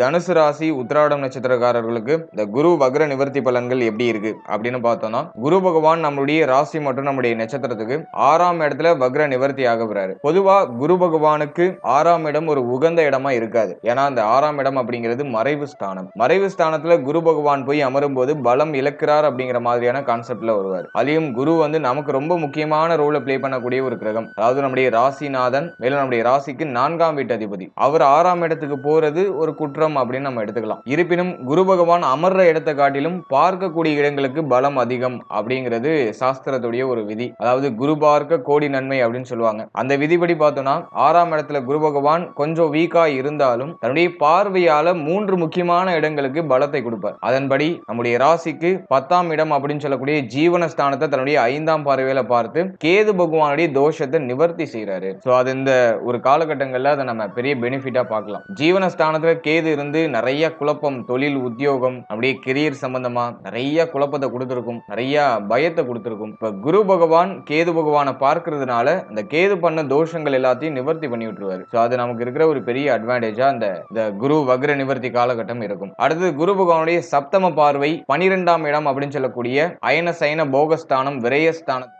தனுசு ராசி உத்திராடம் நட்சத்திரக்காரர்களுக்கு இந்த குரு வக்ர நிவர்த்தி பலன்கள் எப்படி இருக்கு அப்படின்னு பார்த்தோம்னா குரு பகவான் நம்மளுடைய ராசி மற்றும் நம்முடைய நட்சத்திரத்துக்கு ஆறாம் இடத்துல வக்ர நிவர்த்தி ஆகப்படுறாரு பொதுவா குரு பகவானுக்கு ஆறாம் இடம் ஒரு உகந்த இடமா இருக்காது. ஏன்னா அந்த ஆறாம் இடம் அப்படிங்கிறது மறைவு ஸ்தானம். மறைவு ஸ்தானத்துல குரு பகவான் போய் அமரும் போது பலம் இழக்கிறார் அப்படிங்கிற மாதிரியான கான்செப்ட்ல வருவார். அதையும் குரு வந்து நமக்கு ரொம்ப முக்கியமான ரோலை பிளே பண்ணக்கூடிய ஒரு கிரகம். அதாவது நம்முடைய ராசிநாதன் மேலும் நம்முடைய ராசிக்கு நான்காம் வீட்டு அதிபதி. அவர் ஆறாம் இடத்துக்கு போறது ஒரு குற்ற குற்றம் அப்படின்னு நம்ம எடுத்துக்கலாம். இருப்பினும் குரு பகவான் அமர்ற இடத்தை காட்டிலும் பார்க்கக்கூடிய இடங்களுக்கு பலம் அதிகம் அப்படிங்கிறது சாஸ்திரத்துடைய ஒரு விதி. அதாவது குரு பார்க்க கோடி நன்மை அப்படின்னு சொல்லுவாங்க. அந்த விதிப்படி பார்த்தோம்னா ஆறாம் இடத்துல குரு பகவான் கொஞ்சம் வீக்கா இருந்தாலும் தன்னுடைய பார்வையால மூன்று முக்கியமான இடங்களுக்கு பலத்தை கொடுப்பார். அதன்படி நம்முடைய ராசிக்கு பத்தாம் இடம் அப்படின்னு சொல்லக்கூடிய ஜீவன ஸ்தானத்தை தன்னுடைய ஐந்தாம் பார்வையில பார்த்து கேது பகவானுடைய தோஷத்தை நிவர்த்தி செய்யறாரு சோ அது இந்த ஒரு காலகட்டங்கள்ல அதை நம்ம பெரிய பெனிஃபிட்டா பார்க்கலாம். ஜீவன ஸ்தானத்துல கேது இருந்து நிறைய குழப்பம் தொழில் உத்தியோகம் அப்படியே கெரியர் சம்பந்தமா நிறைய குழப்பத்தை கொடுத்துருக்கும் நிறைய பயத்தை கொடுத்துருக்கும். இப்ப குரு பகவான் கேது பகவானை பார்க்கறதுனால அந்த கேது பண்ண தோஷங்கள் எல்லாத்தையும் நிவர்த்தி பண்ணி விட்டுருவாரு. ஸோ அது நமக்கு இருக்கிற ஒரு பெரிய அட்வான்டேஜா அந்த இந்த குரு வக்ர நிவர்த்தி காலகட்டம் இருக்கும். அடுத்தது குரு பகவானுடைய சப்தம பார்வை பனிரெண்டாம் இடம் அப்படின்னு சொல்லக்கூடிய அயன சயன போகஸ்தானம் விரயஸ்தானம்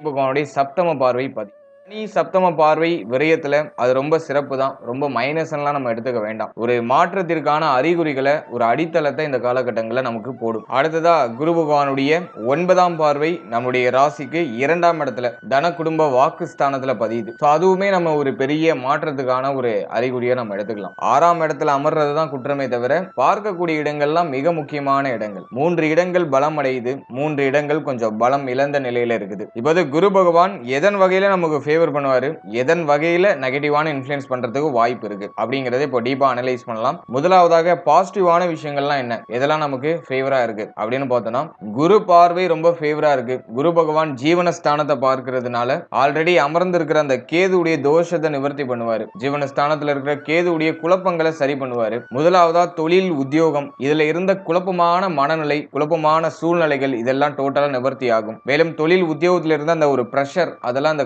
பகவானுடைய சப்தம பார்வை பதி சனி சப்தம பார்வை விரயத்துல அது ரொம்ப சிறப்பு தான் ரொம்ப மைனஸ் எல்லாம் நம்ம எடுத்துக்க வேண்டாம். ஒரு மாற்றத்திற்கான அறிகுறிகளை ஒரு அடித்தளத்தை இந்த காலகட்டங்களில் நமக்கு போடும். அடுத்ததா குரு பகவானுடைய ஒன்பதாம் பார்வை நம்முடைய ராசிக்கு இரண்டாம் இடத்துல தன குடும்ப வாக்கு ஸ்தானத்துல பதியுது. ஸோ அதுவுமே நம்ம ஒரு பெரிய மாற்றத்துக்கான ஒரு அறிகுறியை நம்ம எடுத்துக்கலாம். ஆறாம் இடத்துல அமர்றது தான் குற்றமே தவிர பார்க்கக்கூடிய இடங்கள்லாம் மிக முக்கியமான இடங்கள். மூன்று இடங்கள் பலம் அடையுது. மூன்று இடங்கள் கொஞ்சம் பலம் இழந்த நிலையில இருக்குது. இப்போது குரு பகவான் எதன் வகையில நமக்கு ஃபேவர் பண்ணுவாரு. எதன் வகையில நெகட்டிவான இன்ஃபுளுன்ஸ் பண்றதுக்கு வாய்ப்பு இருக்கு? அப்படிங்கறத இப்போ டீப்பா அனலைஸ் பண்ணலாம். முதலாவதாக பாசிட்டிவான விஷயங்கள்லாம் என்ன? எதெல்லாம் நமக்கு ஃபேவரா இருக்கு? அப்படின்னு பார்த்தோம்னா குரு பார்வை ரொம்ப ஃபேவரா இருக்கு. குரு பகவான் ஜீவனஸ்தானத்தை பார்க்கறதுனால ஆல்ரெடி அமர்ந்திருக்கிற அந்த கேதுடைய தோஷத்தை நிவர்த்தி பண்ணுவாரு. ஜீவனஸ்தானத்துல இருக்கிற கேதுடைய குழப்பங்களை சரி பண்ணுவாரு. முதலாவதா தொழில் உத்தியோகம் இதுல இருந்த குழப்பமான மனநிலை குழப்பமான சூழ்நிலைகள் இதெல்லாம் டோட்டலா நிவர்த்தி ஆகும். மேலும் தொழில் உத்தியோகத்துல இருந்த அந்த ஒரு ப்ரெஷர் அதெல்லாம் அந்த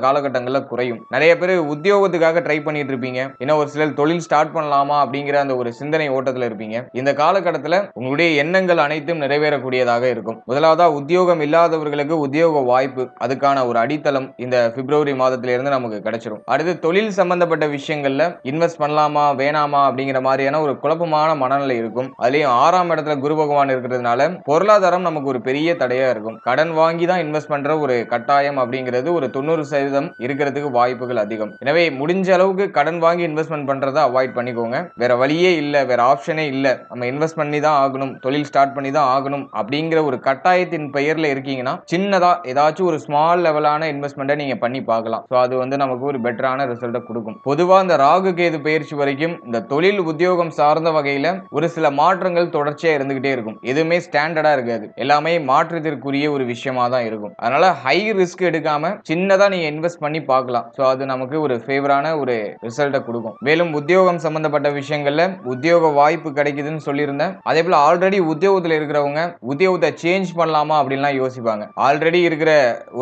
காலகட்டங்கள்ல குறையும். நிறைய பேர் உத்தியோகத்துக்காக ட்ரை பண்ணிட்டு இருப்பீங்க. ஏன்னா ஒரு சிலர் தொழில் ஸ்டார்ட் பண்ணலாமா அப்படிங்கிற அந்த ஒரு சிந்தனை ஓட்டத்தில் இருப்பீங்க. இந்த காலகட்டத்தில் உங்களுடைய எண்ணங்கள் அனைத்தும் நிறைவேறக்கூடியதாக இருக்கும். முதலாவதா உத்தியோகம் இல்லாதவர்களுக்கு உத்தியோக வாய்ப்பு அதுக்கான ஒரு அடித்தளம் இந்த பிப்ரவரி மாதத்திலிருந்து நமக்கு கிடைச்சிரும். அடுத்து தொழில் சம்பந்தப்பட்ட விஷயங்கள்ல இன்வெஸ்ட் பண்ணலாமா வேணாமா அப்படிங்கிற மாதிரியான ஒரு குழப்பமான மனநிலை இருக்கும். அதுலயும் ஆறாம் இடத்துல குரு பகவான் இருக்கிறதுனால பொருளாதாரம் நமக்கு ஒரு பெரிய தடையா இருக்கும். கடன் வாங்கி தான் இன்வெஸ்ட் பண்ற ஒரு கட்டாயம் அப்படிங்கிறது ஒரு தொண்ணூறு சதவீதம் இருக்கிறதுக்கு வாய்ப்புகள் அதிகம். எனவே முடிஞ்ச அளவுக்கு கடன் வாங்கி இன்வெஸ்ட்மெண்ட் பண்றதை அவாய்ட் பண்ணிக்கோங்க. வேற வழியே இல்லை வேற ஆப்ஷனே இல்லை. நம்ம இன்வெஸ்ட் பண்ணி தான் ஆகணும் தொழில் ஸ்டார்ட் பண்ணி தான் ஆகணும் அப்படிங்கிற ஒரு கட்டாயத்தின் பெயர்ல இருக்கீங்கன்னா சின்னதா ஏதாச்சும் ஒரு ஸ்மால் லெவலான இன்வெஸ்ட்மெண்ட்டை நீங்க பண்ணி பார்க்கலாம். ஸோ அது வந்து நமக்கு ஒரு பெட்டரான ரிசல்ட்டை கொடுக்கும். பொதுவா இந்த ராகு கேது பயிற்சி வரைக்கும் இந்த தொழில் உத்தியோகம் சார்ந்த வகையில ஒரு சில மாற்றங்கள் தொடர்ச்சியா இருந்துகிட்டே இருக்கும். எதுவுமே ஸ்டாண்டர்டா இருக்காது. எல்லாமே மாற்றத்திற்குரிய ஒரு விஷயமா தான் இருக்கும். அதனால ஹை ரிஸ்க் எடுக்காம சின்னதா நீங்க இன்வெஸ்ட் பண்ணி பார்க்கலாம். ஸோ அது நமக்கு ஒரு ஃபேவரான ஒரு ரிசல்ட்டை கொடுக்கும். மேலும் உத்தியோகம் சம்பந்தப்பட்ட விஷயங்கள்ல உத்தியோக வாய்ப்பு கிடைக்குதுன்னு சொல்லியிருந்தேன். அதே போல ஆல்ரெடி உத்தியோகத்தில் இருக்கிறவங்க உத்தியோகத்தை சேஞ்ச் பண்ணலாமா அப்படின்லாம் யோசிப்பாங்க. ஆல்ரெடி இருக்கிற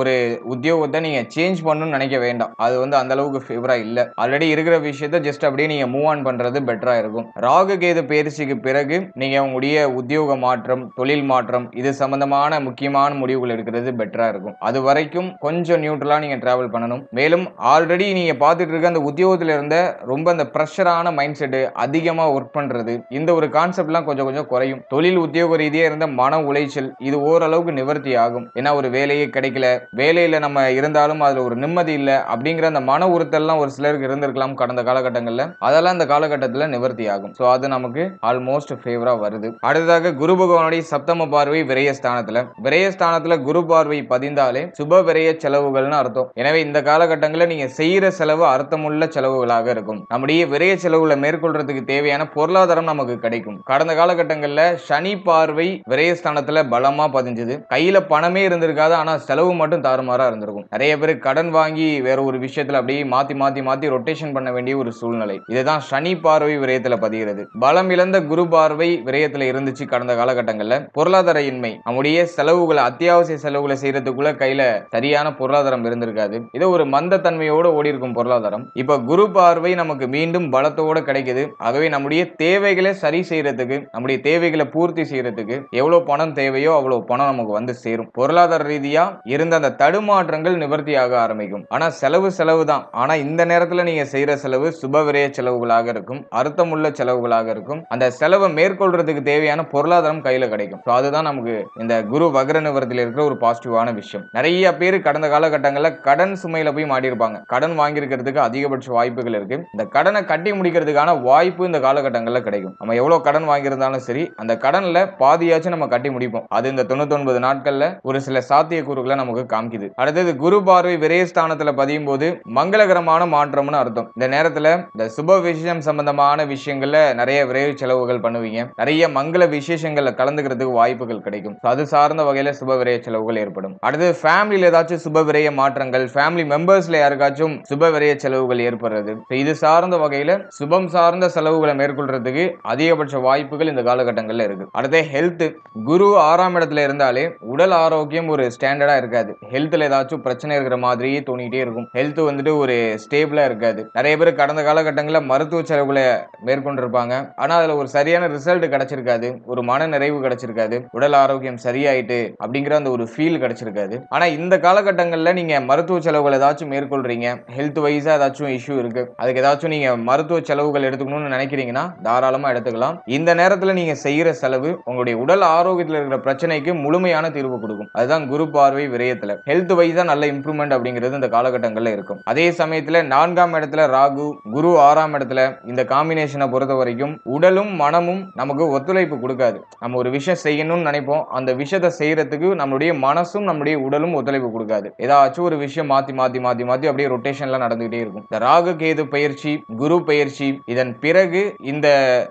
ஒரு உத்தியோகத்தை நீங்க சேஞ்ச் பண்ணணும்னு நினைக்க வேண்டாம். அது வந்து அந்த அளவுக்கு ஃபேவரா இல்ல. ஆல்ரெடி இருக்கிற விஷயத்த ஜஸ்ட் அப்படியே நீங்க மூவ் ஆன் பண்றது பெட்டரா இருக்கும். ராகு கேது பயிற்சிக்கு பிறகு நீங்க உங்களுடைய உத்தியோக மாற்றம் தொழில் மாற்றம் இது சம்பந்தமான முக்கியமான முடிவுகள் எடுக்கிறது பெட்டரா இருக்கும். அது வரைக்கும் கொஞ்சம் நியூட்ரலா நீங்க டிராவல் பண்ணணும். மேலும் ஆல்ரெடி நீங்க பார்த்துட்டு இருக்க அந்த உத்தியோகத்துல இருந்த ரொம்ப அந்த ப்ரெஷரான மைண்ட் செட்டு அதிகமாக ஒர்க் பண்றது இந்த ஒரு கான்செப்ட்லாம் கொஞ்சம் கொஞ்சம் குறையும். தொழில் உத்தியோக ரீதியாக இருந்த மன உளைச்சல் இது ஓரளவுக்கு நிவர்த்தி ஆகும். ஏன்னா ஒரு வேலையே கிடைக்கல. வேலையில் நம்ம இருந்தாலும் அதில் ஒரு நிம்மதி இல்லை அப்படிங்கிற அந்த மன உறுத்தல்லாம் ஒரு சிலருக்கு இருந்திருக்கலாம் கடந்த காலகட்டங்களில். அதெல்லாம் இந்த காலகட்டத்தில் நிவர்த்தி ஆகும். ஸோ அது நமக்கு ஆல்மோஸ்ட் ஃபேவராக வருது. அடுத்ததாக குரு பகவானுடைய சப்தம பார்வை விரயஸ்தானத்தில். விரயஸ்தானத்தில் குரு பார்வை பதிந்தாலே சுப விரய செலவுகள்னு அர்த்தம். எனவே இந்த காலகட்டங்களில் நீங்கள் செய்கிற செலவு அர்த்தமுள்ள செலவுகளாக இருக்கும். நம்முடைய விரைய செலவுகளை மேற்கொள்றதுக்கு தேவையான பொருளாதாரம் நமக்கு கிடைக்கும். கடந்த காலகட்டங்களில் சனி பார்வை விரயஸ்தானத்தில் பலமாக பதிஞ்சுது. கையில் பணமே இருந்திருக்காது ஆனால் செலவு மட்டும் தாறுமாறாக இருந்திருக்கும். நிறைய பேர் கடன் வாங்கி வேற ஒரு விஷயத்தில் அப்படியே மாற்றி மாற்றி மாற்றி ரொட்டேஷன் பண்ண வேண்டிய ஒரு சூழ்நிலை. இதுதான் சனி பார்வை விரயத்தில் பதிகிறது. பலம் இழந்த குரு பார்வை விரயத்தில் இருந்துச்சு கடந்த காலகட்டங்களில். பொருளாதார இன்மை. நம்முடைய செலவுகளை அத்தியாவசிய செலவுகளை செய்யறதுக்குள்ள கையில் சரியான பொருளாதாரம் இருந்திருக்காது. இதை ஒரு மந்த தன்மையோட ஓடி இருக்கும் பொருளாதாரம். இப்ப குரு பார்வை நமக்கு மீண்டும் பலத்தோட கிடைக்குது. ஆகவே நம்முடைய தேவைகளை சரி செய்யறதுக்கு நம்முடைய தேவைகளை பூர்த்தி செய்யறதுக்கு எவ்வளவு பணம் தேவையோ அவ்வளவு பணம் நமக்கு வந்து சேரும். பொருளாதார ரீதியா இருந்த அந்த தடுமாற்றங்கள் நிவர்த்தியாக ஆரம்பிக்கும். ஆனா செலவு செலவு தான் ஆனா இந்த நேரத்துல நீங்க செய்யற செலவு சுபவிரய செலவுகளாக இருக்கும். அர்த்தமுள்ள செலவுகளாக இருக்கும். அந்த செலவை மேற்கொள்றதுக்கு தேவையான பொருளாதாரம் கையில கிடைக்கும். அதுதான் நமக்கு இந்த குரு வக்ர நிவர்த்தியில் இருக்கிற ஒரு பாசிட்டிவான விஷயம். நிறைய பேர் கடந்த காலகட்டங்களில் கடன் சுமையில போய் மாட்டியிருப்பாங்க. கடன் வாங்கியிருக்கிறதுக்கு அதிகபட்ச வாய்ப்புகள் இருக்கு. இந்த கடனை கட்டி முடிக்கிறதுக்கான வாய்ப்பு இந்த காலகட்டங்களில் கிடைக்கும். நம்ம எவ்வளோ கடன் வாங்கியிருந்தாலும் சரி அந்த கடனில் பாதியாச்சும் நம்ம கட்டி முடிப்போம். அது இந்த தொண்ணூத்தொன்பது நாட்களில் ஒரு சில சாத்தியக்கூறுகளை நமக்கு காமிக்குது. அடுத்தது குரு பார்வை விரயஸ்தானத்தில் பதியும் போது மங்களகரமான மாற்றம்னு அர்த்தம். இந்த நேரத்தில் இந்த சுப விஷயம் சம்பந்தமான விஷயங்களில் நிறைய விரைவு செலவுகள் பண்ணுவீங்க. நிறைய மங்கள விசேஷங்களில் கலந்துக்கிறதுக்கு வாய்ப்புகள் கிடைக்கும். அது சார்ந்த வகையில் சுப விரைய செலவுகள் ஏற்படும். அடுத்து ஃபேமிலியில் ஏதாச்சும் சுப விரய மாற்றங்கள் ஃபேமிலி மெம்பர்ஸ் பிசினஸ்ல யாருக்காச்சும் சுபவிரை செலவுகள் ஏற்படுறது. இது சார்ந்த வகையில சுபம் சார்ந்த செலவுகளை மேற்கொள்றதுக்கு அதிகபட்ச வாய்ப்புகள் இந்த காலகட்டங்கள்ல இருக்கு. அடுத்து ஹெல்த் குரு ஆறாம் இடத்துல இருந்தாலே உடல் ஆரோக்கியம் ஒரு ஸ்டாண்டர்டா இருக்காது. ஹெல்த்ல ஏதாச்சும் பிரச்சனை இருக்கிற மாதிரியே தோணிட்டே இருக்கும். ஹெல்த் வந்துட்டு ஒரு ஸ்டேபிளா இருக்காது. நிறைய பேர் கடந்த காலகட்டங்களில் மருத்துவ செலவுகளை மேற்கொண்டிருப்பாங்க. ஆனா அதுல ஒரு சரியான ரிசல்ட் கிடைச்சிருக்காது. ஒரு மன நிறைவு கிடைச்சிருக்காது. உடல் ஆரோக்கியம் சரியாயிட்டு அப்படிங்கிற அந்த ஒரு ஃபீல் கிடைச்சிருக்காது. ஆனா இந்த காலகட்டங்கள்ல நீங்க மருத்துவ செலவுகள் ஏதாச்சும் மேற்கொள்றீங்க? ஹெல்த் வைஸா ஏதாச்சும் இஷ்யூ இருக்கு. அதுக்கு ஏதாச்சும் நீங்க மருத்துவ செலவுகள் எடுத்துக்கணும்னு நினைக்கிறீங்கன்னா தாராளமா எடுத்துக்கலாம். இந்த நேரத்துல நீங்க செய்யற செலவு உங்களுடைய உடல் ஆரோக்கியத்துல இருக்கிற பிரச்சனைக்கு முழுமையான தீர்வு கொடுக்கும். அதுதான் குரு பார்வை விரயத்துல. ஹெல்த் வைஸா நல்ல இம்ப்ரூவ்மெண்ட் அப்படிங்கிறது இந்த காலகட்டங்கள்ல இருக்கும். அதே சமயத்துல நான்காம் இடத்துல ராகு குரு ஆறாம் இடத்துல இந்த காம்பினேஷனை பொறுத்த வரைக்கும் உடலும் மனமும் நமக்கு ஒத்துழைப்பு கொடுக்காது. நம்ம ஒரு விஷயம் செய்யணும்னு நினைப்போம். அந்த விஷயத்தை செய்யறதுக்கு நம்மளுடைய மனசும் நம்முடைய உடலும் ஒத்துழைப்பு கொடுக்காது. ஏதாச்சும் ஒரு விஷயம் மாத்தி மாத்தி மாத்தி மாத்தி அப்படியே ரொட்டேஷன்ல நடந்துகிட்டே இருக்கும். இந்த ராகு கேது பயிற்சி குரு பயிற்சி இதன் பிறகு இந்த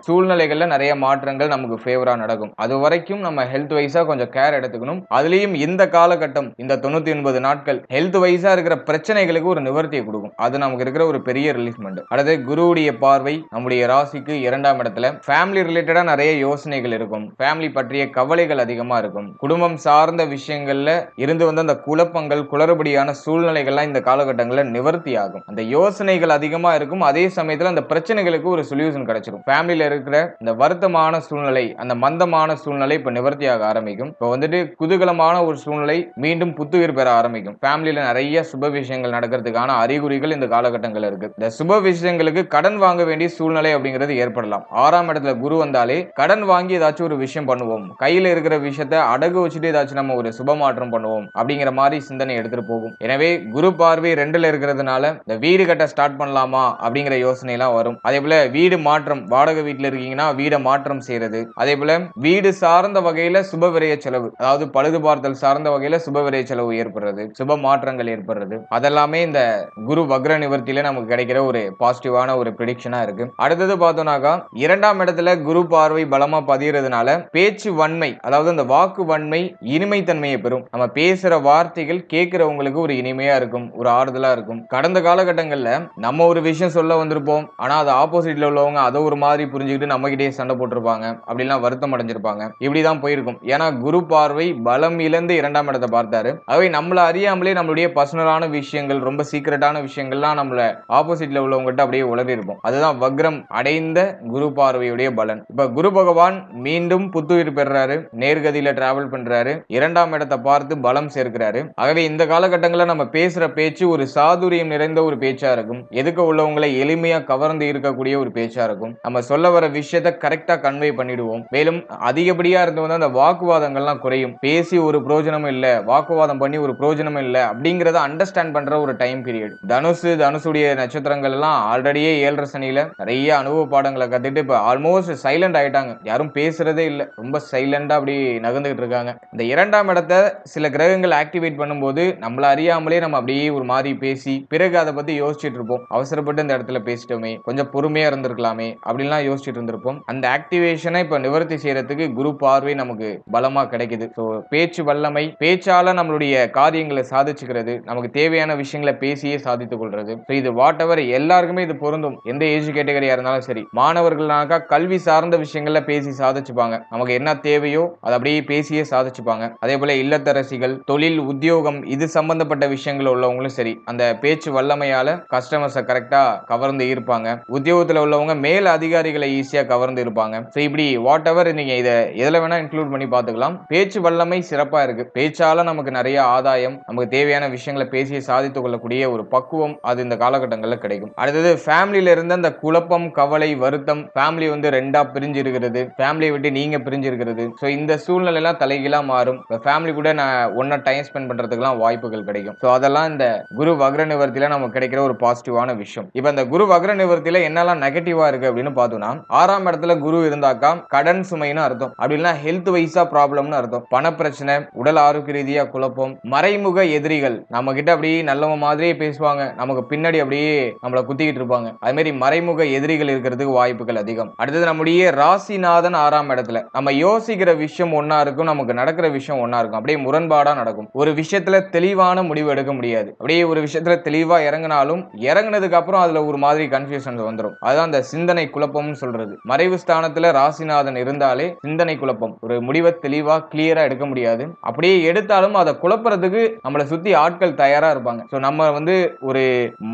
சூழ்நிலைகள்ல நிறைய மாற்றங்கள் நமக்கு ஃபேவரா நடக்கும். அது வரைக்கும் நம்ம ஹெல்த் வைஸா கொஞ்சம் கேர் எடுத்துக்கணும். அதுலயும் இந்த காலகட்டம் இந்த தொண்ணூத்தி ஒன்பது நாட்கள் ஹெல்த் வைஸா இருக்கிற பிரச்சனைகளுக்கு ஒரு நிவர்த்தியை கொடுக்கும். அது நமக்கு இருக்கிற ஒரு பெரிய ரிலீஃப்மெண்ட் அடுத்து குருவுடைய பார்வை நம்முடைய ராசிக்கு இரண்டாம் இடத்துல ஃபேமிலி ரிலேட்டடா நிறைய யோசனைகள் இருக்கும். ஃபேமிலி பற்றிய கவலைகள் அதிகமா இருக்கும். குடும்பம் சார்ந்த விஷயங்கள்ல இருந்து வந்த அந்த குழப்பங்கள் குளறுபடியான சூழ்நிலைகள்லாம் இந்த காலகட்டங்களில் நிவர்த்தி ஆகும் அந்த யோசனைகள் அதிகமாக இருக்கும். அதே சமயத்தில் அந்த பிரச்சனைகளுக்கு ஒரு சொல்யூஷன் கிடைச்சிடும் ஃபேமிலியில் இருக்கிற இந்த வருத்தமான சூழ்நிலை அந்த மந்தமான சூழ்நிலை இப்ப நிவர்த்தியாக ஆரம்பிக்கும். இப்போ வந்துட்டு குதூகலமான ஒரு சூழ்நிலை மீண்டும் புத்துயிர் பெற ஆரம்பிக்கும். ஃபேமிலியில் நிறைய சுப விஷயங்கள் நடக்கிறதுக்கான அறிகுறிகள் இந்த காலகட்டங்கள் இருக்கு. இந்த சுப விஷயங்களுக்கு கடன் வாங்க வேண்டிய சூழ்நிலை அப்படிங்கிறது ஏற்படலாம். ஆறாம் இடத்துல குரு வந்தாலே கடன் வாங்கி ஏதாச்சும் ஒரு விஷயம் பண்ணுவோம். கையில் இருக்கிற விஷயத்த அடகு வச்சுட்டு ஏதாச்சும் நம்ம ஒரு சுப மாற்றம் பண்ணுவோம் அப்படிங்கிற மாதிரி சிந்தனை எடுத்துட்டு போகும். எனவே குரு பார்வை ரெண்டுல இருக்கிறதுனால இந்த வீடு கட்ட ஸ்டார்ட் பண்ணலாமா அப்படிங்கிற யோசனை எல்லாம் வரும். அதே போல வீடு மாற்றம் வாடகை வீட்டுல இருக்கீங்கன்னா வீடை மாற்றம் செய்யறது. அதே போல வீடு சார்ந்த வகையில சுப விரைய செலவு அதாவது பழுது பார்த்தல் சார்ந்த வகையில சுப விரைய செலவு ஏற்படுறது சுப மாற்றங்கள் ஏற்படுறது. அதெல்லாமே இந்த குரு வக்ர நிவர்த்தியில நமக்கு கிடைக்கிற ஒரு பாசிட்டிவான ஒரு ப்ரிடிக்ஷனா இருக்கு. அடுத்தது பார்த்தோம்னாக்கா இரண்டாம் இடத்துல குரு பார்வை பலமா பதியறதுனால பேச்சு வன்மை அதாவது அந்த வாக்கு வன்மை இனிமைத்தன்மையை பெறும். நம்ம பேசுற வார்த்தைகள் கேட்கிறவங்களுக்கு ஒரு இனிமையா இருக்கும் ஒரு ஆறுதலா இருக்கும். கடந்த காலகட்டங்கள்ல நம்ம ஒரு விஷயம் சொல்ல வந்திருப்போம். ஆனா அது ஆப்போசிட்டில் உள்ளவங்க அதை ஒரு மாதிரி புரிஞ்சுக்கிட்டு நம்மகிட்டே சண்டை போட்டிருப்பாங்க. அப்படிலாம் வருத்தம் அடைஞ்சிருப்பாங்க. இப்படி தான் போயிருக்கும். ஏன்னா குரு பார்வை பலம் இழந்து இரண்டாம் இடத்தை பார்த்தாரு. அவை நம்மள அறியாமலே நம்மளுடைய பர்சனலான விஷயங்கள் ரொம்ப சீக்கிரட்டான விஷயங்கள்லாம் நம்மள ஆப்போசிட்டில் உள்ளவங்ககிட்ட அப்படியே உளறி இருப்போம் அதுதான் வக்ரம் அடைந்த குரு பார்வையுடைய பலன். இப்போ குரு பகவான் மீண்டும் புத்துயிர் பெறாரு நேர்கதியில டிராவல் பண்றாரு. இரண்டாம் இடத்தை பார்த்து பலம் சேர்க்கிறாரு. ஆகவே இந்த காலகட்டங்களில் நம்ம பேசுற பேச்சு பேச்சு ஒரு சாதுரியம் நிறைந்த ஒரு பேச்சா இருக்கும். எதுக்க உள்ளவங்களை எளிமையா கவர்ந்து இருக்கக்கூடிய ஒரு பேச்சா இருக்கும். நம்ம சொல்ல வர விஷயத்த கரெக்டா கன்வே பண்ணிடுவோம். மேலும் அதிகப்படியா இருந்தவங்க அந்த வாக்குவாதங்கள்லாம் குறையும். பேசி ஒரு பிரயோஜனமும் இல்ல வாக்குவாதம் பண்ணி ஒரு பிரயோஜனம் இல்ல அப்படிங்கறத அண்டர்ஸ்டாண்ட் பண்ற ஒரு டைம் பீரியட் தனுசு தனுசுடைய நட்சத்திரங்கள் எல்லாம் ஆல்ரெடியே ஏழரை சனியில நிறைய அனுபவ பாடங்களை கத்துட்டு இப்ப ஆல்மோஸ்ட் சைலண்ட் ஆயிட்டாங்க. யாரும் பேசுறதே இல்ல. ரொம்ப சைலண்டா அப்படி நகர்ந்துகிட்டு இருக்காங்க. இந்த இரண்டாம் இடத்தை சில கிரகங்கள் ஆக்டிவேட் பண்ணும்போது நம்மள அறியாமலே நம்ம அப்படியே ஒரு மாதிரி பேசி பிறகு அதை பத்தி யோசிச்சுட்டு இருப்போம். அவசரப்பட்டு இந்த இடத்துல பேசிட்டோமே கொஞ்சம் பொறுமையா இருந்திருக்கலாமே அப்படின்லாம் யோசிச்சுட்டு இருந்திருப்போம். அந்த ஆக்டிவேஷனை இப்ப நிவர்த்தி செய்யறதுக்கு குரு பார்வை நமக்கு பலமா கிடைக்குது. ஸோ பேச்சு வல்லமை பேச்சால நம்மளுடைய காரியங்களை சாதிச்சுக்கிறது நமக்கு தேவையான விஷயங்களை பேசியே சாதித்துக் கொள்றது. ஸோ இது வாட் எவர் எல்லாருக்குமே இது பொருந்தும். எந்த ஏஜ் கேட்டகரியா இருந்தாலும் சரி. மாணவர்கள்னாக்கா கல்வி சார்ந்த விஷயங்கள்ல பேசி சாதிச்சுப்பாங்க. நமக்கு என்ன தேவையோ அதை அப்படியே பேசியே சாதிச்சுப்பாங்க. அதே போல இல்லத்தரசிகள் தொழில் உத்தியோகம் இது சம்பந்தப்பட்ட விஷயங்கள் உள்ளவங்களும் சரி. சரி அந்த பேச்சு வல்லமையால கஸ்டமர்ஸை கரெக்டா கவர்ந்து இருப்பாங்க. உத்தியோகத்துல உள்ளவங்க மேல் அதிகாரிகளை ஈஸியா கவர்ந்து இருப்பாங்க. ஸோ இப்படி வாட் எவர் நீங்க இதை எதுல வேணா இன்க்ளூட் பண்ணி பார்த்துக்கலாம். பேச்சு வல்லமை சிறப்பா இருக்கு. பேச்சால நமக்கு நிறைய ஆதாயம் நமக்கு தேவையான விஷயங்களை பேசி சாதித்துக் கொள்ளக்கூடிய ஒரு பக்குவம் அது இந்த காலகட்டங்களில் கிடைக்கும். அடுத்தது ஃபேமிலியில இருந்து அந்த குழப்பம் கவலை வருத்தம் ஃபேமிலி வந்து ரெண்டா பிரிஞ்சு இருக்கிறது ஃபேமிலியை விட்டு நீங்க பிரிஞ்சு இருக்கிறது ஸோ இந்த சூழ்நிலை எல்லாம் தலைகீழா மாறும். இப்போ ஃபேமிலி கூட நான் ஒன்னா டைம் ஸ்பெண்ட் பண்றதுக்குலாம் வாய்ப்புகள் கிடைக்கும். ஸோ அதெல்லாம் இந்த குரு வக்ர நிவர்த்தியில நமக்கு கிடைக்கிற ஒரு பாசிட்டிவான விஷயம். இப்போ இந்த குரு வக்ர நிவர்த்தியில என்னெல்லாம் நெகட்டிவா இருக்கு அப்படின்னு பார்த்தோம்னா ஆறாம் இடத்துல குரு இருந்தாக்கா கடன் சுமைன்னு அர்த்தம். அப்படின்னா ஹெல்த் வைஸா ப்ராப்ளம்னு அர்த்தம். பண பிரச்சனை உடல் ஆரோக்கிய ரீதியா குழப்பம் மறைமுக எதிரிகள். நம்ம கிட்ட அப்படியே நல்லவங்க மாதிரியே பேசுவாங்க. நமக்கு பின்னாடி அப்படியே நம்மளை குத்திக்கிட்டு இருப்பாங்க. அது மாதிரி மறைமுக எதிரிகள் இருக்கிறதுக்கு வாய்ப்புகள் அதிகம். அடுத்தது நம்முடைய ராசிநாதன் ஆறாம் இடத்துல. நம்ம யோசிக்கிற விஷயம் ஒன்னா இருக்கும் நமக்கு நடக்கிற விஷயம் ஒன்னா இருக்கும். அப்படியே முரண்பாடா நடக்கும். ஒரு விஷயத்துல தெளிவான முடிவு எடுக்க முடியாது. அப்படியே அப்படியே ஒரு விஷயத்துல தெளிவா இறங்கினாலும் இறங்கினதுக்கு அப்புறம் அதுல ஒரு மாதிரி கன்ஃபியூஷன் வந்துடும் அதுதான் அந்த சிந்தனை குழப்பம்னு சொல்றது. மறைவு ஸ்தானத்துல ராசிநாதன் இருந்தாலே சிந்தனை குழப்பம். ஒரு முடிவை தெளிவா கிளியரா எடுக்க முடியாது. அப்படியே எடுத்தாலும் அதை குழப்புறதுக்கு நம்மளை சுத்தி ஆட்கள் தயாரா இருப்பாங்க. ஸோ நம்ம வந்து ஒரு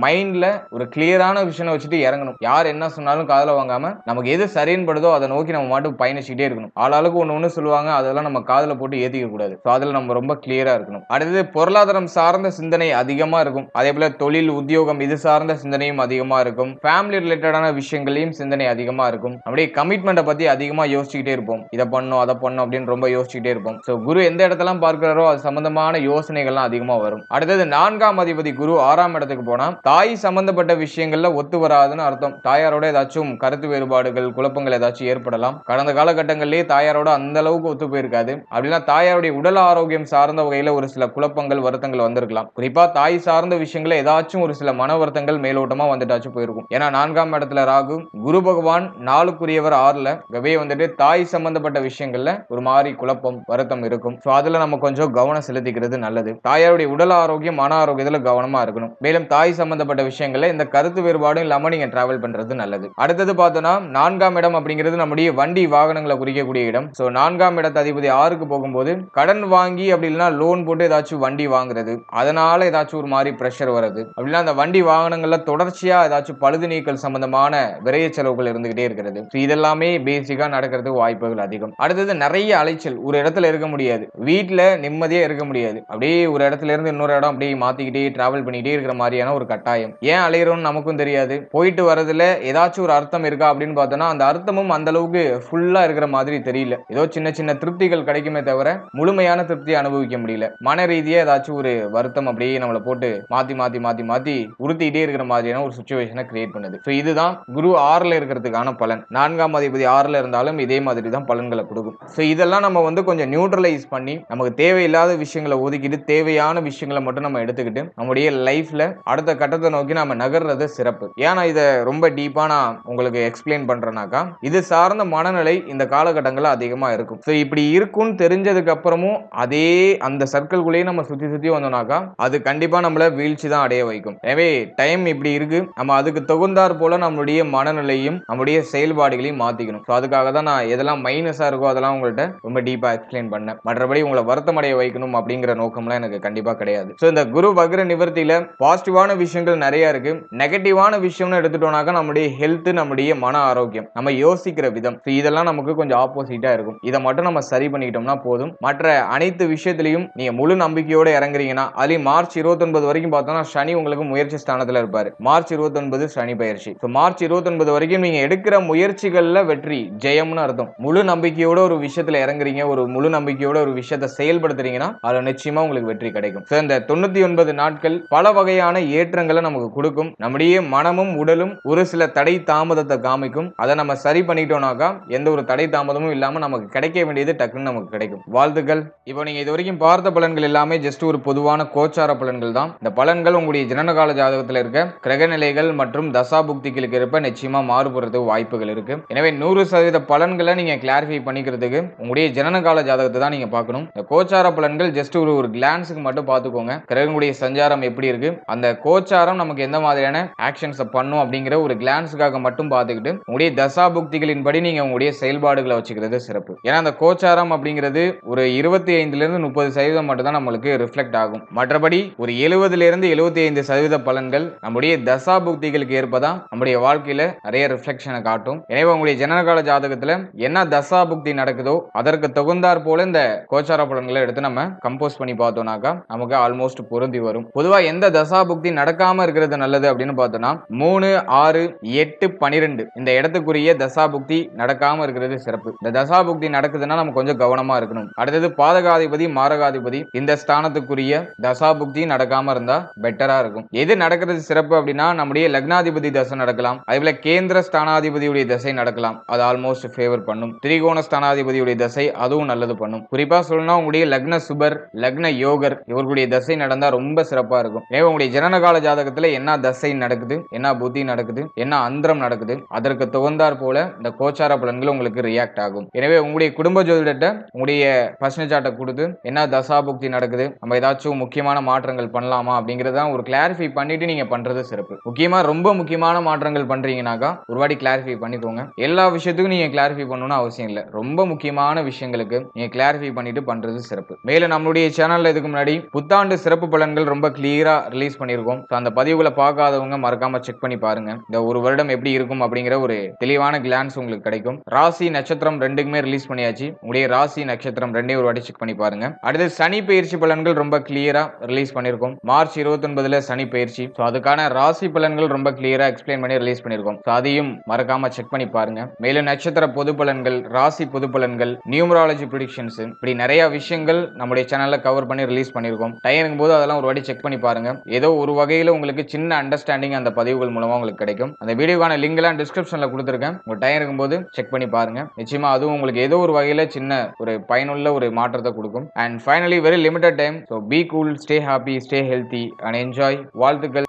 மைண்ட்ல ஒரு கிளியரான விஷயம் வச்சுட்டு இறங்கணும். யார் என்ன சொன்னாலும் காதில் வாங்காம நமக்கு எது சரின்னு படுதோ அதை நோக்கி நம்ம மாட்டு பயணிச்சுட்டே இருக்கணும். ஆளாளுக்கு ஒன்று ஒன்று சொல்லுவாங்க. அதெல்லாம் நம்ம காதில் போட்டு ஏத்திக்க கூடாது. ஸோ அதில் நம்ம ரொம்ப கிளியரா இருக்கணும். அடுத்தது பொருளாதாரம் சார்ந்த சிந்தனை அதிகம் இருக்கும். அதே போல் தொழில் உத்தியோகம் இது சார்ந்த சிந்தனையும் அதிகமா இருக்கும். ஃபேமிலி ரிலேட்டடான விஷயங்களையும் சிந்தனை அதிகமா இருக்கும். அப்படியே கமிட்மெண்ட்டை பத்தி அதிகமா யோசிச்சுக்கிட்டே இருப்போம். இதை பண்ணும் அதை பண்ணும் அப்படின்னு ரொம்ப யோசிச்சுக்கிட்டே இருப்போம். ஸோ குரு எந்த இடத்தெல்லாம் பார்க்கிறாரோ அது சம்பந்தமான யோசனைகள்லாம் அதிகமா வரும். அடுத்தது நான்காம் அதிபதி குரு ஆறாம் இடத்துக்கு போனால் தாய் சம்பந்தப்பட்ட விஷயங்கள்ல ஒத்து வராதுன்னு அர்த்தம். தாயாரோட ஏதாச்சும் கருத்து வேறுபாடுகள் குழப்பங்கள் ஏதாச்சும் ஏற்படலாம். கடந்த காலகட்டங்களிலேயே தாயாரோட அந்த அளவுக்கு ஒத்து போயிருக்காது. அப்படின்னா தாயாருடைய உடல் ஆரோக்கியம் சார்ந்த வகையில் ஒரு சில குழப்பங்கள் வருத்தங்கள் வந்திருக்கலாம். குறிப்பா தாய் சார்ந்த விஷயங்கள ஏதாச்சும் ஒரு சில மன வருத்தங்கள் மேலோட்டமா வந்துட்டாச்சும் போயிருக்கும். ஏன்னா நான்காம் இடத்துல ராகு குரு பகவான் நாளுக்குரியவர் ஆறுல. கவே வந்துட்டு தாய் சம்பந்தப்பட்ட விஷயங்கள்ல ஒரு மாதிரி குழப்பம் வருத்தம் இருக்கும். ஸோ அதுல நம்ம கொஞ்சம் கவனம் செலுத்திக்கிறது நல்லது. தாயாருடைய உடல் ஆரோக்கியம் மன ஆரோக்கியத்துல கவனமா இருக்கணும். மேலும் தாய் சம்பந்தப்பட்ட விஷயங்கள்ல இந்த கருத்து வேறுபாடும் இல்லாம நீங்க டிராவல் பண்றது நல்லது. அடுத்தது பார்த்தோம்னா நான்காம் இடம் அப்படிங்கிறது நம்முடைய வண்டி வாகனங்களை குறிக்கக்கூடிய இடம். ஸோ நான்காம் இடத்த அதிபதி ஆறுக்கு போகும்போது கடன் வாங்கி அப்படி இல்லைன்னா லோன் போட்டு ஏதாச்சும் வண்டி வாங்குறது. அதனால ஏதாச்சும் ஒரு மாதிரி ப்ரெஷர் வருது அப்படின்னா அந்த வண்டி வாகனங்கள்ல தொடர்ச்சியா ஏதாச்சும் பழுது நீக்கல் சம்பந்தமான விரைய செலவுகள் இருந்துகிட்டே இருக்கிறது. இதெல்லாமே பேசிக்கா நடக்கிறதுக்கு வாய்ப்புகள் அதிகம். அடுத்தது நிறைய அலைச்சல். ஒரு இடத்துல இருக்க முடியாது. வீட்டுல நிம்மதியா இருக்க முடியாது. அப்படியே ஒரு இடத்துல இருந்து இன்னொரு இடம் அப்படியே மாத்திக்கிட்டே டிராவல் பண்ணிக்கிட்டே இருக்கிற மாதிரியான ஒரு கட்டாயம். ஏன் அலையிறோம்னு நமக்கும் தெரியாது. போயிட்டு வரதுல ஏதாச்சும் ஒரு அர்த்தம் இருக்கா அப்படின்னு பார்த்தோம்னா அந்த அர்த்தமும் அந்த அளவுக்கு ஃபுல்லா இருக்கிற மாதிரி தெரியல. ஏதோ சின்ன சின்ன திருப்திகள் கிடைக்குமே தவிர முழுமையான திருப்தியை அனுபவிக்க முடியல. மன ரீதியாக ஏதாச்சும் ஒரு வருத்தம் அப்படியே நம்மளை போட்டு மாத்தி மாத்தி மாத்தி மாத்தி உறுத்திட்டே இருக்கிற மாதிரியான ஒரு சுச்சுவேஷனை கிரியேட் பண்ணுது. ஸோ இதுதான் குரு ஆறுல இருக்கிறதுக்கான பலன். நான்காம் அதிபதி ஆறுல இருந்தாலும் இதே மாதிரி தான் பலன்களை கொடுக்கும். ஸோ இதெல்லாம் நம்ம வந்து கொஞ்சம் நியூட்ரலைஸ் பண்ணி நமக்கு தேவையில்லாத விஷயங்களை ஒதுக்கிட்டு தேவையான விஷயங்களை மட்டும் நம்ம எடுத்துக்கிட்டு நம்முடைய லைஃப்ல அடுத்த கட்டத்தை நோக்கி நம்ம நகர்றது சிறப்பு. ஏன்னா இதை ரொம்ப டீப்பா நான் உங்களுக்கு எக்ஸ்பிளைன் பண்றேனாக்கா இது சார்ந்த மனநிலை இந்த காலகட்டங்களில் அதிகமாக இருக்கும். ஸோ இப்படி இருக்கும்னு தெரிஞ்சதுக்கு அப்புறமும் அதே அந்த சர்க்கிள்குள்ளேயே நம்ம சுற்றி சுற்றி வந்தோம்னாக்கா அது கண்டிப்பாக நம்மளை வீழ்ச்சி தான் அடைய வைக்கும். எனவே டைம் இப்படி இருக்கு. நம்ம அதுக்கு தகுந்தாற் போல நம்மளுடைய மனநிலையும் நம்முடைய செயல்பாடுகளையும் மாத்திக்கணும். ஸோ அதுக்காக தான் நான் எதெல்லாம் மைனஸா இருக்கோ அதெல்லாம் உங்கள்கிட்ட ரொம்ப டீப்பா எக்ஸ்பிளைன் பண்ணேன். மற்றபடி உங்களை வருத்தமடைய வைக்கணும் அப்படிங்கிற நோக்கம்லாம் எனக்கு கண்டிப்பா கிடையாது. ஸோ இந்த குரு வக்ர நிவர்த்தியில பாசிட்டிவான விஷயங்கள் நிறைய இருக்கு. நெகட்டிவான விஷயம்னு எடுத்துட்டோம்னாக்கா நம்முடைய ஹெல்த் நம்முடைய மன ஆரோக்கியம். நம்ம யோசிக்கிற விதம். இதெல்லாம் நமக்கு கொஞ்சம் ஆப்போசிட்டா இருக்கும். இதை மட்டும் நம்ம சரி பண்ணிக்கிட்டோம்னா போதும். மற்ற அனைத்து விஷயத்திலையும் நீங்க முழு நம்பிக்கையோட இறங்குறீங்கன்னா அதுலயும் மார்ச் 29 இருபத்தொன்பது வரைக்கும் பார்த்தோம்னா சனி உங்களுக்கு முயற்சி ஸ்தானத்தில் இருப்பார். மார்ச் இருபத்தொன்பது சனி பயிற்சி. ஸோ மார்ச் இருபத்தொன்பது வரைக்கும் நீங்கள் எடுக்கிற முயற்சிகளில் வெற்றி ஜெயம்னு அர்த்தம். முழு நம்பிக்கையோட ஒரு விஷயத்தில் இறங்குறீங்க ஒரு முழு நம்பிக்கையோட ஒரு விஷயத்தை செயல்படுத்துறீங்கன்னா அதில் நிச்சயமாக உங்களுக்கு வெற்றி கிடைக்கும். ஸோ இந்த தொண்ணூற்றி ஒன்பது நாட்கள் பல வகையான ஏற்றங்களை நமக்கு கொடுக்கும். நம்முடைய மனமும் உடலும் ஒரு சில தடை தாமதத்தை காமிக்கும். அதை நம்ம சரி பண்ணிட்டோம்னாக்கா எந்த ஒரு தடை தாமதமும் இல்லாமல் நமக்கு கிடைக்க வேண்டியது டக்குன்னு நமக்கு கிடைக்கும். வாழ்த்துக்கள். இப்போ நீங்கள் இது வரைக்கும் பார்த்த பலன்கள் எல்லாமே ஜஸ்ட் ஒரு பொதுவான கோச்சார பலன்கள் தான். இந்த பலன்கள் உங்களுடைய ஜனனகால ஜாதகத்தில் இருக்க. கிரகநிலைகள் மற்றும் தசாபுக்திகளுக்கு இருப்ப நிச்சயமா மாறுபடுறதுக்கு வாய்ப்புகள் இருக்கு. எனவே நூறு சதவீத பலன்களை நீங்க கிளாரிஃபை பண்ணிக்கிறதுக்கு உங்களுடைய ஜனனகால ஜாதகத்தை தான் நீங்க பார்க்கணும். இந்த கோச்சார பலன்கள் ஜஸ்ட் ஒரு ஒரு கிளான்ஸுக்கு மட்டும் பார்த்துக்கோங்க. கிரகங்களுடைய சஞ்சாரம் எப்படி இருக்கு? அந்த கோச்சாரம் நமக்கு எந்த மாதிரியான ஆக்ஷன்ஸை பண்ணும் அப்படிங்கிற ஒரு கிளான்ஸுக்காக மட்டும் பார்த்துக்கிட்டு உங்களுடைய தசாபுக்திகளின் படி நீங்க உங்களுடைய செயல்பாடுகளை வச்சுக்கிறது சிறப்பு. ஏன்னா அந்த கோச்சாரம் அப்படிங்கிறது ஒரு இருபத்தி ஐந்துல இருந்து முப்பது சதவீதம் மட்டும் தான் நம்மளுக்கு ரிஃப்ளெக்ட் ஆகும். மற்றபடி ஒரு எழுபதுலேருந்து எழுபத்தி ஐந்து சதவீத பலன்கள் நம்முடைய தசா புக்திகளுக்கு ஏற்பதான் நம்முடைய வாழ்க்கையில நிறைய ரிஃப்ளெக்ஷனை காட்டும். எனவே உங்களுடைய ஜனனகால ஜாதகத்துல என்ன தசா புக்தி நடக்குதோ அதற்கு தகுந்தாற் போல இந்த கோச்சார பலன்களை எடுத்து நம்ம கம்போஸ் பண்ணி பார்த்தோம்னாக்கா நமக்கு ஆல்மோஸ்ட் பொருந்தி வரும். பொதுவா எந்த தசா புக்தி நடக்காம இருக்கிறது நல்லது அப்படின்னு பார்த்தோம்னா மூணு ஆறு எட்டு பனிரெண்டு இந்த இடத்துக்குரிய தசா புக்தி நடக்காம இருக்கிறது சிறப்பு. இந்த தசா புக்தி நடக்குதுன்னா நம்ம கொஞ்சம் கவனமா இருக்கணும். அடுத்தது பாதகாதிபதி மாரகாதிபதி இந்த ஸ்தானத்துக்குரிய தசா புக்தி நடக்காம இருந்தா பெட்டரா இருக்கும். எது நடக்கிறது சிறப்பு அப்படின்னா நம்முடைய லக்னாதிபதி தசை நடக்கலாம். அதே போல கேந்திர ஸ்தானாதிபதியுடைய தசை நடக்கலாம். அது ஆல்மோஸ்ட் ஃபேவர் பண்ணும். திரிகோண ஸ்தானாதிபதியுடைய தசை அதுவும் நல்லது பண்ணும். குறிப்பா சொல்லணும்னா உங்களுடைய லக்ன சுபர் லக்ன யோகர் இவர்களுடைய தசை நடந்தா ரொம்ப சிறப்பா இருக்கும். எனவே உங்களுடைய ஜனனகால ஜாதகத்துல என்ன தசை நடக்குது என்ன புத்தி நடக்குது என்ன அந்தரம் நடக்குது அதற்கு தகுந்தாற் போல இந்த கோச்சார பலன்கள் உங்களுக்கு ரியாக்ட் ஆகும். எனவே உங்களுடைய குடும்ப ஜோதிடத்தை உங்களுடைய பர்சனல் சார்ட்டை கொடுத்து என்ன தசாபுக்தி நடக்குது நம்ம ஏதாச்சும் முக்கியமான மாற்றங்கள் பண்ணலாம் அப்படிங்கறத ஒரு கிளாரிஃபை பண்ணிட்டு நீங்க பண்றது சிறப்பு. முக்கியமா ரொம்ப முக்கியமான மாற்றங்கள் பண்றீங்கனாக்கா ஒரு வாட்டி கிளாரிஃபை பண்ணிக்கோங்க. எல்லா விஷயத்துக்கும் நீங்க கிளாரிஃபை பண்ணணும்னு அவசியம் இல்லை. ரொம்ப முக்கியமான விஷயங்களுக்கு நீங்க கிளாரிஃபை பண்ணிட்டு பண்றது சிறப்பு. மேல நம்மளுடைய சேனல்ல இதுக்கு முன்னாடி புத்தாண்டு சிறப்பு பலன்கள் ரொம்ப கிளியரா ரிலீஸ் பண்ணியிருக்கோம். அந்த பதிவுகளை பார்க்காதவங்க மறக்காம செக் பண்ணி பாருங்க. இந்த ஒரு வருடம் எப்படி இருக்கும் அப்படிங்கிற ஒரு தெளிவான கிளான்ஸ் உங்களுக்கு கிடைக்கும். ராசி நட்சத்திரம் ரெண்டுக்குமே ரிலீஸ் பண்ணியாச்சு. உங்களுடைய ராசி நட்சத்திரம் ரெண்டே ஒரு வாட்டி செக் பண்ணி பாருங்க. அடுத்து சனி பயிற்சி பலன்கள் ரொம்ப கிளியரா ரிலீஸ் பண்ணியிருக்கோம். மார்ச் இருபத்தொன்பதுல சனி பயிற்சி. ஸோ அதுக்கான ராசி பலன்கள் ரொம்ப கிளியரா எக்ஸ்பிளைன் பண்ணி ரிலீஸ் பண்ணியிருக்கோம். ஸோ அதையும் மறக்காம செக் பண்ணி பாருங்க. மேலும் நட்சத்திர பொது பலன்கள் ராசி பொது பலன்கள் நியூமராலஜி ப்ரிடிக்ஷன்ஸ் இப்படி நிறைய விஷயங்கள் நம்முடைய சேனல்ல கவர் பண்ணி ரிலீஸ் பண்ணியிருக்கோம். டைம் போது அதெல்லாம் ஒரு வாட்டி செக் பண்ணி பாருங்க. ஏதோ ஒரு வகையில உங்களுக்கு சின்ன அண்டர்ஸ்டாண்டிங் அந்த பதிவுகள் மூலமா உங்களுக்கு கிடைக்கும். அந்த வீடியோக்கான லிங்க் எல்லாம் டிஸ்கிரிப்ஷன்ல கொடுத்துருக்கேன். உங்க டைம் இருக்கும்போது செக் பண்ணி பாருங்க. நிச்சயமா அதுவும் உங்களுக்கு ஏதோ ஒரு வகையில சின்ன ஒரு பயனுள்ள ஒரு மாற்றத்தை கொடுக்கும். And finally very limited time so be cool stay happy stay healthy and enjoy வாழ்த்துக்கள்.